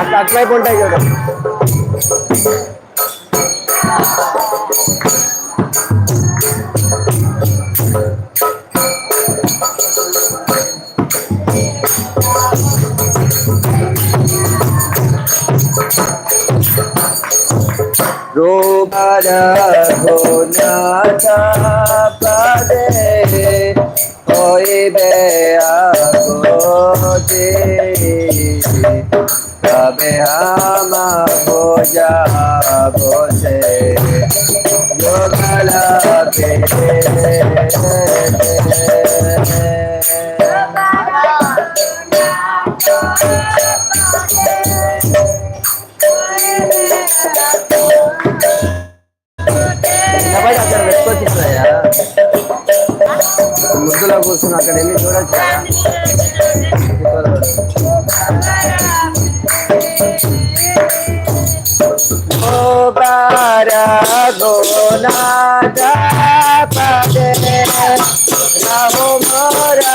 అట్లా అటువైపు ఉంటాయి కదా রোগারা হইবে আগোদে তবে আমা বোঝা বসে যোগলা ముద్దులో కూర్చుని అక్కడ వెళ్ళి చూడొచ్చు కదా ఓ బారా గోనాదా పదే రాహు మోరా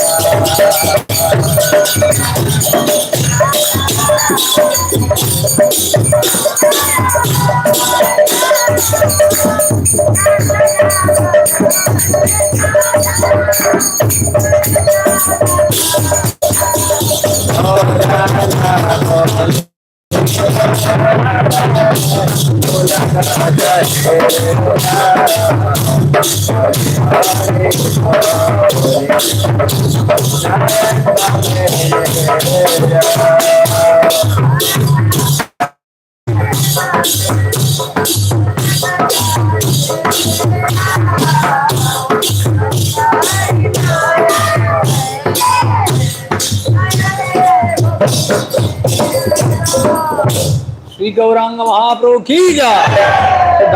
శ్రీ గౌరాంగ మహాప్రభు కీజ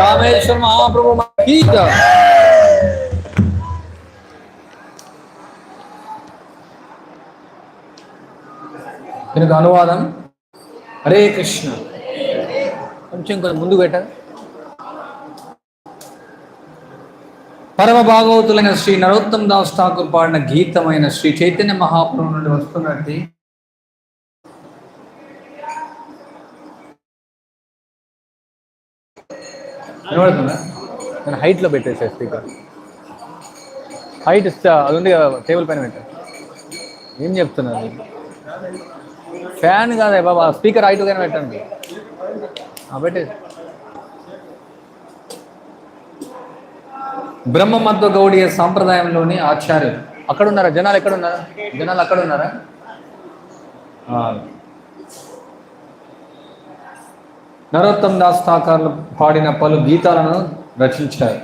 రామేశ్వర మహాప్రభు కీజ దీనికి అనువాదం. హరే కృష్ణ. కొంచెం కొంచెం ముందు పెట్ట. పరమ భాగవతులైన శ్రీ నరోత్తమ దాస్ ఠాకూర్ పాడిన గీతమైన శ్రీ చైతన్య మహాప్రభు నుండి వస్తున్నది. వినబడుతుందా? నేను హైట్లో పెట్టేసా స్పీకర్. హైట్ ఇస్తా అది ఉంది కదా టేబుల్ పైన పెట్టా. ఏం చెప్తున్నారు? ఫ్యాన్ కాదే బాబా స్పీకర్ హైట్ కానీ పెట్టండి. పెట్టేసి బ్రహ్మ మధ్వ గౌడీయ సాంప్రదాయంలోని ఆచార్యులు. అక్కడ ఉన్నారా జనాలు ఎక్కడ ఉన్నారా జనాలు అక్కడ ఉన్నారా ఆ. నరోత్తమ్ దాస్ ఠాకర్లు పాడిన పలు గీతాలను రచించారు.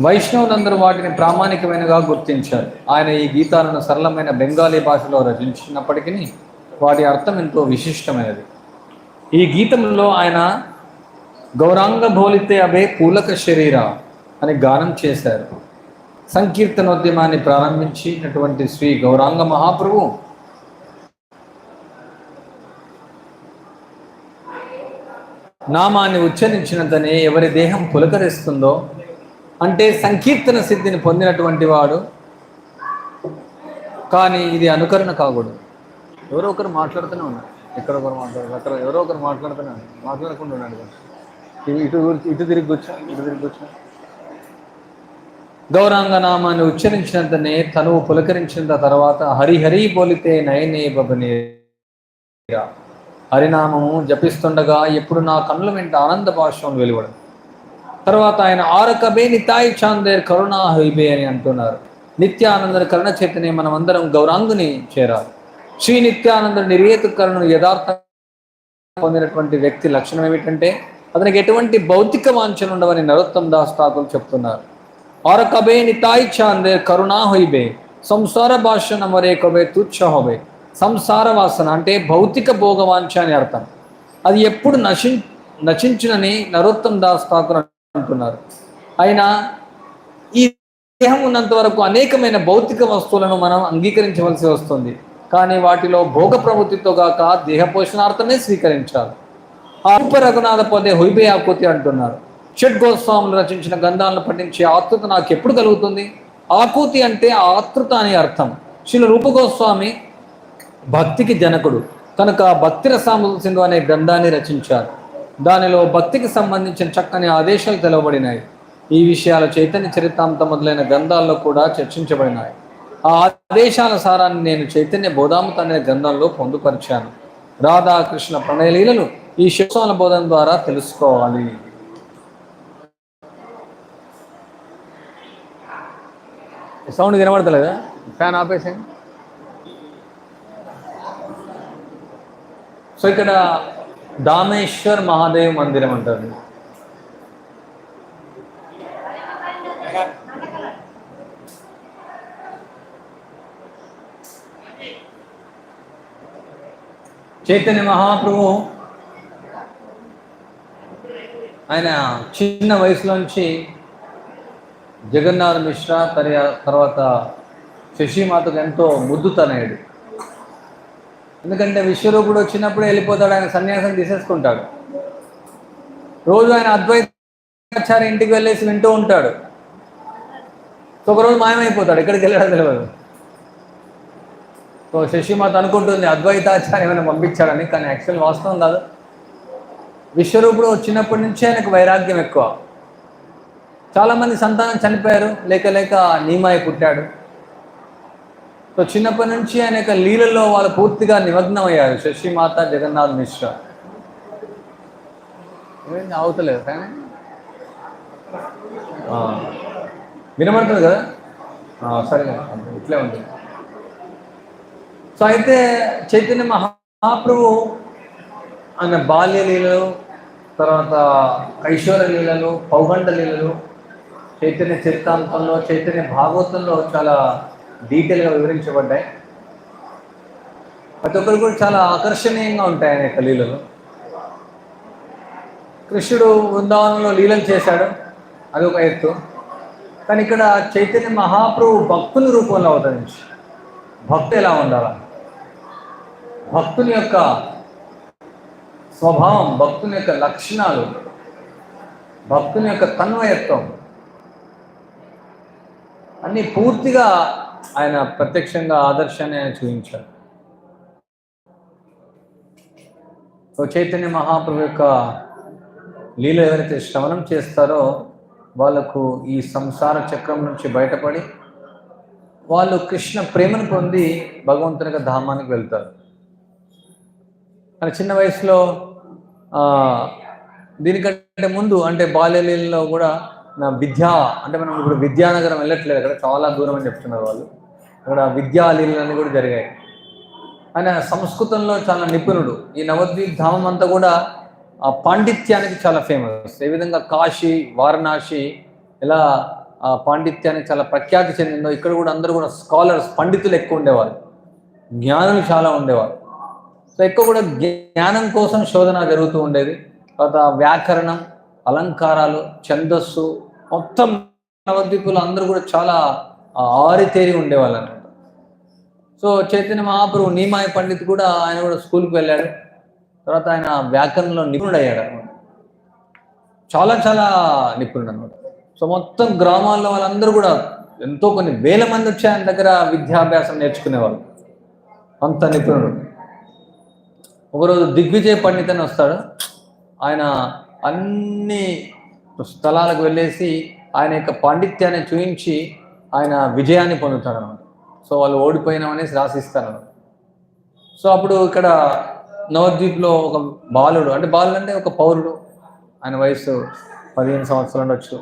వైష్ణవులందరూ వాటిని ప్రామాణికమైనగా గుర్తించారు. ఆయన ఈ గీతాలను సరళమైన బెంగాలీ భాషలో రచించినప్పటికీ వాటి అర్థం ఎంతో విశిష్టమైనది. ఈ గీతంలో ఆయన గౌరాంగ భోలితే అభే పూలక శరీర అని గానం చేశారు. సంకీర్తనోద్యమాన్ని ప్రారంభించినటువంటి శ్రీ గౌరాంగ మహాప్రభు నామాన్ని ఉచ్చరించినంతనే ఎవరి దేహం పులకరిస్తుందో అంటే సంకీర్తన సిద్ధిని పొందినటువంటి వాడు. కానీ ఇది అనుకరణ కాకూడదు. ఎవరో ఒకరు మాట్లాడుతూనే ఉన్నారు. ఎక్కడ ఒకరు మాట్లాడారు. అక్కడ ఎవరో ఒకరు మాట్లాడుతూనే ఉన్నారు. మాట్లాడకుండా ఉన్నాడు ఇటు ఇటు తిరిగి వచ్చా ఇటు తిరిగి వచ్చా గౌరాంగ నామాన్ని ఉచ్చరించినంతనే తనువు పులకరించిన తర్వాత హరిహరి పోలితే నయనే బబనేరా హరినామము జపిస్తుండగా ఎప్పుడు నా కన్నుల వెంట ఆనంద భాష్యం వెలువడం తర్వాత ఆయన ఆరకబే నితాయి చాందేర్ కరుణా హైబే అని అంటున్నారు. నిత్యానంద కరుణ చైతన్య మనం అందరం గౌరాంగుని చేరారు శ్రీ నిత్యానంద నిర్యేత కరుణను యథార్థ పొందినటువంటి వ్యక్తి లక్షణం ఏమిటంటే అతనికి ఎటువంటి భౌతిక వాంఛన ఉండవని నరోత్తమ్ దాస్ ఠాకూర్ చెప్తున్నారు. ఆరకబే నితాయి చాందేర్ కరుణా హైబే సంసార భాషణ నమరే కబే తుచ్చ హోబే సంసార వాసన అంటే భౌతిక భోగవాంఛ అని అర్థం. అది ఎప్పుడు నశి నశించునని నరోత్తం దాస్ ఠాకూర్ అంటున్నారు. అయినా ఈ దేహం ఉన్నంత వరకు అనేకమైన భౌతిక వస్తువులను మనం అంగీకరించవలసి వస్తుంది. కానీ వాటిలో భోగ ప్రవృత్తితో గాక దేహ పోషణార్థమే స్వీకరించాలి. ఆ రఘునాథ పదే హొయిబే ఆకృతి అంటున్నారు. షడ్ గోస్వాములు రచించిన గ్రంథాలను పఠించే ఆతృత నాకు ఎప్పుడు కలుగుతుంది? ఆకృతి అంటే ఆతృత అని అర్థం. శిల రూపగోస్వామి భక్తికి జనకుడు. కనుక భక్తి రసామృత సింధు అనే గ్రంథాన్ని రచించారు. దానిలో భక్తికి సంబంధించిన చక్కని ఆదేశాలు తెలవబడినాయి. ఈ విషయాలు చైతన్య చరితాంత మొదలైన గ్రంథాల్లో కూడా చర్చించబడినాయి. ఆ ఆదేశాల సారాన్ని నేను చైతన్య బోధామత అనే గ్రంథంలో పొందుపరిచాను. రాధాకృష్ణ ప్రణయలీలను ఈ శివసాన బోధన ద్వారా తెలుసుకోవాలి. సౌండ్ వినబడతలేదా? ఫ్యాన్ ఆపేసాను సో ఇక్కడ దామేశ్వర్ మహాదేవ్ మందిరం అంటారు. చైతన్య మహాప్రభు ఆయన చిన్న వయసులోంచి జగన్నాథ్ మిశ్రా తర్వాత శశిమాతకు ఎంతో ముద్దుతనయుడు. ఎందుకంటే విశ్వరూపుడు వచ్చినప్పుడు వెళ్ళిపోతాడు ఆయన సన్యాసం తీసేసుకుంటాడు. రోజు ఆయన అద్వైతాచార్య ఇంటికి వెళ్ళేసి వింటూ ఉంటాడు. సో ఒకరోజు మాయమైపోతాడు ఎక్కడికి వెళ్ళాడో తెలియదు సో శశిమాత అనుకుంటుంది అద్వైతాచార్య ఏమైనా పంపించాడని కానీ యాక్చువల్ వాస్తవం కాదు. విశ్వరూపుడు వచ్చినప్పటి నుంచి ఆయనకు వైరాగ్యం ఎక్కువ. చాలామంది సంతానం చనిపోయారు లేక లేక నీమాయి పుట్టాడు. సో చిన్నప్పటి నుంచి ఆయన యొక్క లీలలో వాళ్ళు పూర్తిగా నిమగ్నం అయ్యారు శశిమాత జగన్నాథ్ మిశ్రా. ఏమైంది? అవుతలేదు కానీ ఆ, వినబడుతుంది కదా? సరే ఇట్లే ఉంటుంది సో అయితే చైతన్య మహాప్రభు ఆయన బాల్య లీలలు తర్వాత కైశోర లీలలు పౌగండ లీలలు చైతన్య చరితాంతంలో చైతన్య భాగవతంలో చాలా డీటెయిల్గా వివరించబడ్డాయి. ప్రతి ఒక్కరు కూడా చాలా ఆకర్షణీయంగా ఉంటాయి ఆయన యొక్క లీలలు కృష్ణుడు బృందావనంలో లీలం చేశాడు. అది ఒక ఎత్తు. కానీ ఇక్కడ చైతన్య మహాప్రభు భక్తుల రూపంలో అవతరించి. భక్తి ఎలా ఉండాలి? భక్తుని యొక్క స్వభావం భక్తుని యొక్క లక్షణాలు భక్తుని యొక్క తన్వయత్వం అన్ని పూర్తిగా ఆయన ప్రత్యక్షంగా ఆదర్శాన్ని ఆయన చూపించారు సో చైతన్య మహాప్రభు యొక్క లీల ఎవరైతే శ్రవణం చేస్తారో వాళ్ళకు ఈ సంసార చక్రం నుంచి బయటపడి వాళ్ళు కృష్ణ ప్రేమను పొంది భగవంతుని యొక్క ధామానికి వెళ్తారు. కానీ చిన్న వయసులో ఆ, దీనికంటే ముందు అంటే బాల్యలీలలో కూడా విద్య అంటే మనం ఇప్పుడు విద్యానగరం వెళ్ళట్లేదు అక్కడ చాలా దూరం అని చెప్తున్నారు వాళ్ళు. ఇక్కడ విద్యాలీలన్నీ కూడా జరిగాయి. ఆయన సంస్కృతంలో చాలా నిపుణుడు. ఈ నవద్వీప్ ధామం అంతా కూడా ఆ పాండిత్యానికి చాలా ఫేమస్ ఏ విధంగా కాశీ వారణాసి ఇలా ఆ పాండిత్యానికి చాలా ప్రఖ్యాతి చెందిందో ఇక్కడ కూడా అందరూ కూడా స్కాలర్స్ పండితులు ఎక్కువ ఉండేవారు. జ్ఞానులు చాలా ఉండేవారు. సో ఎక్కువ కూడా జ్ఞానం కోసం శోధన జరుగుతూ ఉండేది. తర్వాత వ్యాకరణం అలంకారాలు ఛందస్సు మొత్తం నవద్వీపులు అందరూ కూడా చాలా ఆరితేరి ఉండేవాళ్ళు అనమాట సో చైతన్య మహాప్రభు నీమాయ పండిత్ కూడా ఆయన కూడా స్కూల్కి వెళ్ళాడు. తర్వాత ఆయన వ్యాకరణంలో నిపుణుడు అయ్యాడు అనమాట చాలా చాలా నిపుణుడు అనమాట సో మొత్తం గ్రామాల్లో వాళ్ళందరూ కూడా ఎంతో కొన్ని వేల మంది వచ్చి ఆయన దగ్గర విద్యాభ్యాసం నేర్చుకునేవాళ్ళు. అంత నిపుణుడు. ఒకరోజు దిగ్విజయ పండిత్ అని వస్తాడు. ఆయన అన్ని స్థలాలకు వెళ్ళేసి ఆయన యొక్క పాండిత్యాన్ని చూపించి ఆయన విజయాన్ని పొందుతాడు అనమాట సో వాళ్ళు ఓడిపోయినామనేసి రాసిస్తారు సో అప్పుడు ఇక్కడ నవద్వీప్లో ఒక బాలుడు అంటే బాలుడు అంటే ఒక పౌరుడు. ఆయన వయసు పదిహేను సంవత్సరాలు ఉండొచ్చు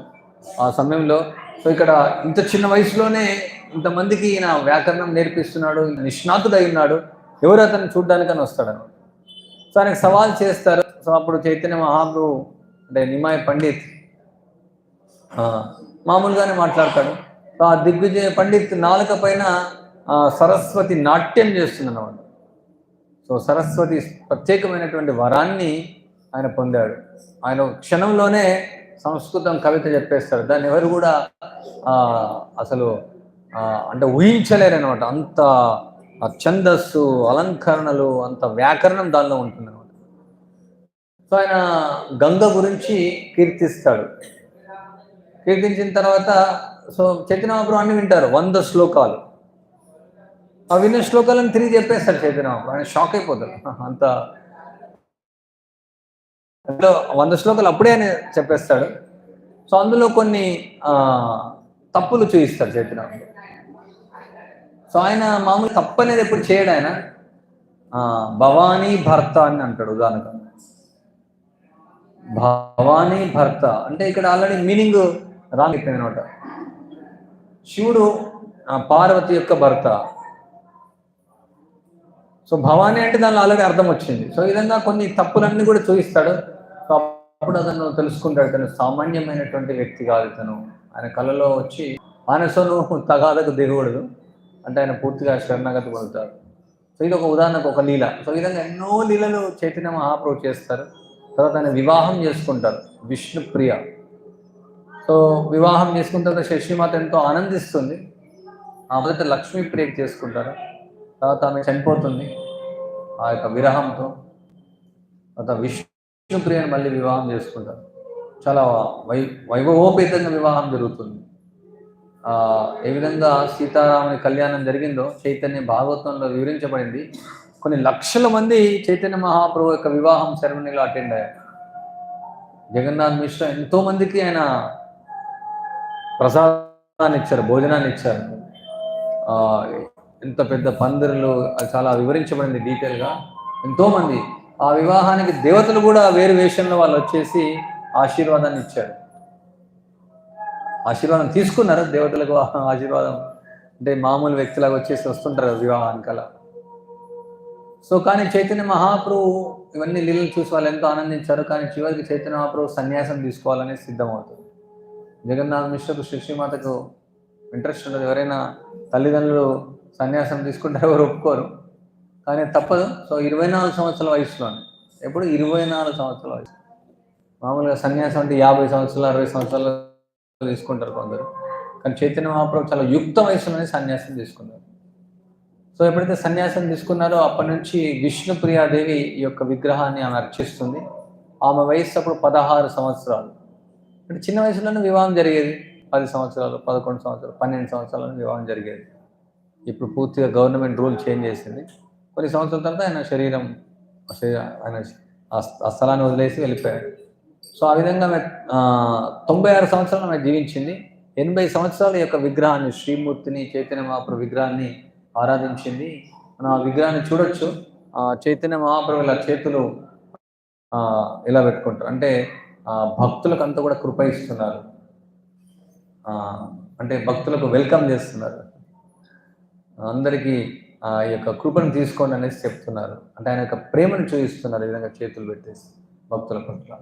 ఆ సమయంలో. సో ఇక్కడ ఇంత చిన్న వయసులోనే ఇంతమందికి ఈయన వ్యాకరణం నేర్పిస్తున్నాడు నిష్ణాతుడై ఉన్నాడు. ఎవరు అతను చూడ్డానికని వస్తాడు అనమాట సో ఆయనకు సవాల్ చేస్తారు. సో అప్పుడు చైతన్య మహాప్రభు అంటే నిమాయ పండిత్ మామూలుగానే మాట్లాడతాడు. ఆ దిగ్విజయ పండిత్ నాలుక పైన సరస్వతి నాట్యం చేస్తుంది సో సరస్వతి ప్రత్యేకమైనటువంటి వరాన్ని ఆయన పొందాడు. ఆయన క్షణంలోనే సంస్కృతం కవిత చెప్పేస్తాడు. దాన్ని ఎవరు కూడా అసలు అంటే ఊహించలేరు అనమాట అంత ఛందస్సు అలంకరణలు అంత వ్యాకరణం దానిలో ఉంటుంది అనమాట సో ఆయన గంగ గురించి కీర్తిస్తాడు. కీర్తించిన తర్వాత సో చైతన్యమహాప్రభు అన్ని వింటారు వంద శ్లోకాలు. ఆ విన్న శ్లోకాలను తిరిగి చెప్పేస్తారు చైతన్యమహాప్రభు ఆయన షాక్ అయిపోతారు. అంత అందులో వంద శ్లోకాలు అప్పుడే ఆయన చెప్పేస్తాడు. సో అందులో కొన్ని తప్పులు చూపిస్తారు చైతన్యమహాప్రభు సో ఆయన మామూలు తప్పు అనేది ఎప్పుడు చేయడు ఆయన. భవానీ భర్త అని అంటాడు ఉదాహరణకు. భవానీ భర్త అంటే ఇక్కడ ఆల్రెడీ మీనింగ్ రాంగ్ అయిపోయింది అనమాట. శివుడు ఆ, పార్వతి యొక్క భర్త. సో భవానీ అంటే దానిలో ఆల్రెడీ అర్థం వచ్చింది. సో ఈ విధంగా కొన్ని తప్పులన్నీ కూడా చూపిస్తాడు. సో అప్పుడు అతను తెలుసుకుంటాడు తను సామాన్యమైనటువంటి వ్యక్తి కాదు తను ఆయన కళలో వచ్చి మనసును తగాదకు దిగకూడదు. అంటే ఆయన పూర్తిగా శరణాగతి పొందుతారు సో ఇది ఒక ఉదాహరణకు ఒక లీల. సో ఈ విధంగా ఎన్నో లీలలు చైతన్య మహాప్రభు చేస్తారు. తర్వాత ఆయన వివాహం చేసుకుంటారు. విష్ణుప్రియ. సో వివాహం చేసుకున్న తర్వాత శశిమాత ఎంతో ఆనందిస్తుంది. ఆ మొదట ప్రేక్ చేసుకుంటారు. తర్వాత ఆమె చనిపోతుంది. ఆ యొక్క విరహంతో. తర్వాత విష్ణు ప్రియను మళ్ళీ వివాహం చేసుకుంటారు. చాలా వై వైభవోపేతంగా వివాహం జరుగుతుంది. ఏ విధంగా సీతారాముని కళ్యాణం జరిగిందో చైతన్య భాగవతంలో వివరించబడింది. కొన్ని లక్షల మంది చైతన్య మహాప్రభు యొక్క వివాహం సెరమనీలో అటెండ్ అయ్యారు. జగన్నాథ్ మిశ్రా ఎంతోమందికి ఆయన ప్రసాదాన్ని ఇచ్చారు భోజనాన్ని ఇచ్చారు ఎంత పెద్ద పందిరులు అది చాలా వివరించబడింది డీటెయిల్గా. ఎంతోమంది ఆ వివాహానికి దేవతలు కూడా వేరు వేషంలో వాళ్ళు వచ్చేసి ఆశీర్వాదాన్ని ఇచ్చారు ఆశీర్వాదం తీసుకున్నారు దేవతలకు ఆశీర్వాదం. అంటే మామూలు వ్యక్తులాగా వచ్చేసి వస్తుంటారు వివాహానికి అలా. సో కానీ చైతన్య మహాప్రభు ఇవన్నీ లీలలు చూసి వాళ్ళు ఎంతో ఆనందించారు. కానీ చివరికి చైతన్య మహాప్రభు సన్యాసం తీసుకోవాలని సిద్ధమవుతుంది. జగన్నాథ్ మిశ్రకు శిశుమాతకు ఇంట్రెస్ట్ ఉండదు. ఎవరైనా తల్లిదండ్రులు సన్యాసం తీసుకుంటారు ఎవరు ఒప్పుకోరు. కానీ తప్పదు. సో ఇరవై నాలుగు సంవత్సరాల వయసులోనే. ఎప్పుడు? ఇరవై నాలుగు సంవత్సరాల వయసు. మామూలుగా సన్యాసం అంటే యాభై సంవత్సరాలు అరవై సంవత్సరాలు తీసుకుంటారు కొందరు. కానీ చైతన్య మహాప్రభు చాలా యుక్త వయసులోనే సన్యాసం తీసుకున్నారు. సో ఎప్పుడైతే సన్యాసం తీసుకున్నారో అప్పటి నుంచి విష్ణుప్రియాదేవి ఈ యొక్క విగ్రహాన్ని ఆమె అర్చిస్తుంది. ఆమె వయసు అప్పుడు పదహారు సంవత్సరాలు. అంటే చిన్న వయసులోనే వివాహం జరిగేది. పది సంవత్సరాలు పదకొండు సంవత్సరాలు పన్నెండు సంవత్సరాలు వివాహం జరిగేది. ఇప్పుడు పూర్తిగా గవర్నమెంట్ రూల్ చేంజ్ చేసింది. కొన్ని సంవత్సరాల తర్వాత ఆయన శరీరం ఆయన ఆ స్థలాన్ని వదిలేసి వెళ్ళిపోయాడు. సో ఆ విధంగా తొంభై ఆరు సంవత్సరాలు ఆమె జీవించింది. ఎనభై సంవత్సరాల యొక్క విగ్రహాన్ని శ్రీమూర్తిని చైతన్య మహాప్రభు విగ్రహాన్ని ఆరాధించింది. మనం ఆ విగ్రహాన్ని చూడొచ్చు. ఆ చైతన్య మహాప్రభు ఇలా చేతులు ఇలా పెట్టుకుంటారు. అంటే భక్తులకు అంతా కూడా కృప ఇస్తున్నారు. అంటే భక్తులకు వెల్కమ్ చేస్తున్నారు. అందరికీ ఆ యొక్క కృపను తీసుకోండి అనేసి చెప్తున్నారు. అంటే ఆయన యొక్క ప్రేమను చూపిస్తున్నారు ఈ విధంగా చేతులు పెట్టేసి భక్తుల పట్ల.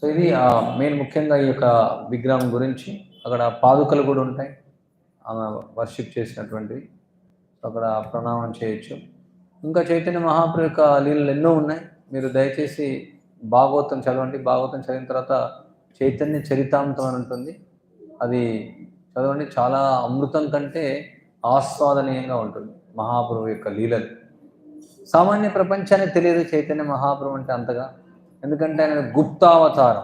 సో ఇది మెయిన్ ముఖ్యంగా ఈ యొక్క విగ్రహం గురించి. అక్కడ పాదుకలు కూడా ఉంటాయి. ఆమె వర్షిప్ చేసినటువంటివి. అక్కడ ప్రణామం చేయొచ్చు. ఇంకా చైతన్య మహాప్రభు యొక్క లీలలు ఎన్నో ఉన్నాయి. మీరు దయచేసి భాగవతం చదవండి. భాగవతం చదివిన తర్వాత చైతన్య చరితాంతం అని ఉంటుంది. అది చదవండి. చాలా అమృతం కంటే ఆస్వాదనీయంగా ఉంటుంది. మహాప్రభు యొక్క లీలలు. సామాన్య ప్రపంచానికి తెలియదు చైతన్య మహాప్రభు అంటే అంతగా. ఎందుకంటే ఆయన గుప్తావతారం.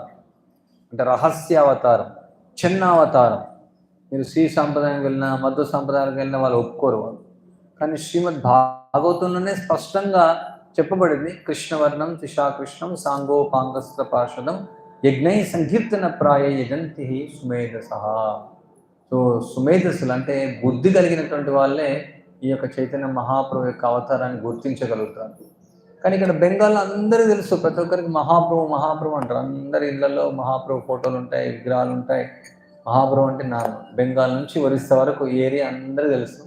అంటే రహస్యావతారం. చిన్నావతారం. మీరు శ్రీ సాంప్రదాయానికి వెళ్ళినా మధ్య సాంప్రదాయానికి వెళ్ళినా వాళ్ళు ఒప్పుకోరు వాళ్ళు. కానీ శ్రీమద్ భాగవతంలోనే స్పష్టంగా చెప్పబడింది. కృష్ణవర్ణం త్రిషాకృష్ణం సాంగోపాంగస్త పార్షదం యజ్ఞై సంకీర్తన ప్రాయ యజంతి సుమేధస. సో సుమేధస్సులు అంటే బుద్ధి కలిగినటువంటి వాళ్ళే ఈ యొక్క చైతన్య మహాప్రభు యొక్క అవతారాన్ని గుర్తించగలుగుతారు. కానీ ఇక్కడ బెంగాల్లో అందరూ తెలుసు ప్రతి ఒక్కరికి మహాప్రభు మహాప్రభు అంటారు. అందరి ఇళ్ళలో మహాప్రభు ఫోటోలు ఉంటాయి విగ్రహాలు ఉంటాయి. మహాప్రభు అంటే నార్మల్. బెంగాల్ నుంచి ఒరిస్సా వరకు ఈ ఏరియా అందరూ తెలుసు.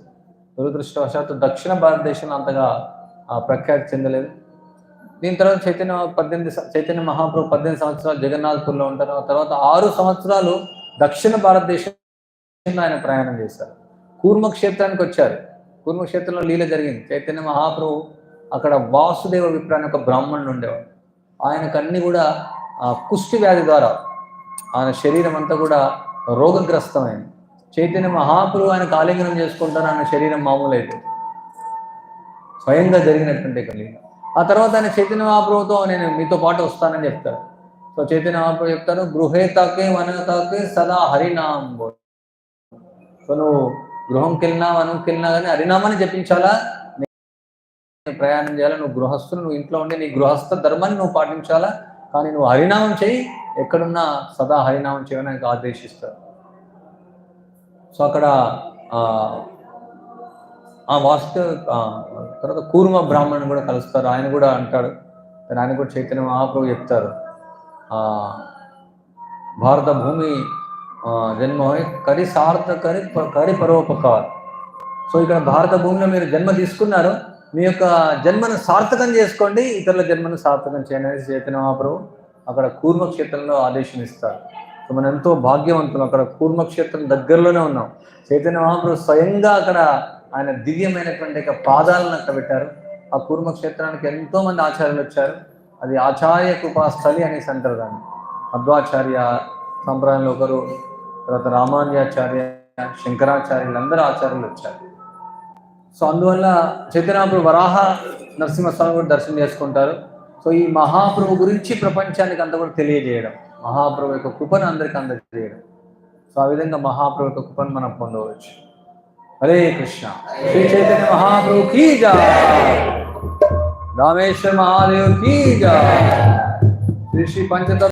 దురదృష్టవశాత్తు దక్షిణ భారతదేశంలో అంతగా ప్రఖ్యాతి చెందలేదు. దీని తర్వాత చైతన్య పద్దెనిమిది చైతన్య మహాప్రభు పద్దెనిమిది సంవత్సరాలు జగన్నాథ్పూర్లో ఉంటారు. ఆ తర్వాత ఆరు సంవత్సరాలు దక్షిణ భారతదేశంలో ఆయన ప్రయాణం చేశారు. కూర్మక్షేత్రానికి వచ్చారు. కూర్మక్షేత్రంలో లీల జరిగింది. చైతన్య మహాప్రభు అక్కడ వాసుదేవ విప్రాన్ని ఒక బ్రాహ్మణుడు ఉండేవాడు. ఆయనకు అన్ని కూడా ఆ, కుష్టి వ్యాధి ద్వారా ఆయన శరీరం అంతా కూడా రోగగ్రస్తమైంది. చైతన్య మహాప్రభు ఆయన ఆలింగనం చేసుకుంటారు ఆయన శరీరం మామూలు అయిపోయింది స్వయంగా జరిగినటువంటి ఒక ఆ తర్వాత ఆయన చైతన్య మహాప్రభుతో నేను మీతో పాటు వస్తానని చెప్తారు. సో చైతన్య మహాప్రభు చెప్తారు గృహే తాకే వన తాకే సదా హరినామం సో నువ్వు గృహంకి వెళ్ళినా వనంకి వెళ్ళినా కానీ హరినామాన్ని జపించాలా? ప్రయాణం చేయాలా? నువ్వు గృహస్థులు నువ్వు ఇంట్లో ఉండి నీ గృహస్థ ధర్మాన్ని నువ్వు పాటించాలా? కానీ నువ్వు హరినామం చేయి ఎక్కడున్నా సదా హరినామం చేయడానికి ఆదేశిస్తారు. సో అక్కడ ఆ, వాస్తు తర్వాత కూర్మ బ్రాహ్మణుని కూడా కలుస్తారు. ఆయన కూడా అంటాడు ఆయన కూడా చైతన్య మహాప్రభు చెప్తారు. భారత భూమి జన్మ కరి సార్థ కరి కరి పరోపకార్. సో ఇక్కడ భారత భూమిలో మీరు జన్మ తీసుకున్నారు. మీ యొక్క జన్మను సార్థకం చేసుకోండి ఇతరుల జన్మను సార్థకం చేయండి అనేసి చైతన్య మహాప్రభు అక్కడ కూర్మ క్షేత్రంలో ఆదేశం ఇస్తారు సో మనం ఎంతో భాగ్యవంతులు. అక్కడ కూర్మక్షేత్రం దగ్గరలోనే ఉన్నాం. చైతన్య మహాప్రభు స్వయంగా అక్కడ ఆయన దివ్యమైనటువంటి యొక్క పాదాలను అక్కడ పెట్టారు ఆ కూర్మ క్షేత్రానికి ఎంతో మంది ఆచార్యులు వచ్చారు. అది ఆచార్య కృపాస్థలి అనేసి అంటారు దాన్ని. మధ్వాచార్య సంప్రదాయంలో ఒకరు తర్వాత రామాన్యాచార్య శంకరాచార్యులు అందరూ ఆచార్యులు వచ్చారు. సో అందువల్ల చైతన్యప్రభు వరాహ నరసింహస్వామి కూడా దర్శనం చేసుకుంటారు. సో ఈ మహాప్రభు గురించి ప్రపంచానికి అంత కూడా తెలియజేయడం మహాప్రభు యొక్క కృపను అందరికీ అందజేయడం. సో ఆ విధంగా మహాప్రభు యొక్క కృపను మనం పొందవచ్చు. హరే కృష్ణ శ్రీ చైతన్య మహాప్రభు కీ జా రామేశ్వర మహాదేవ్ కీ జా శ్రీ శ్రీ పంచతత్వ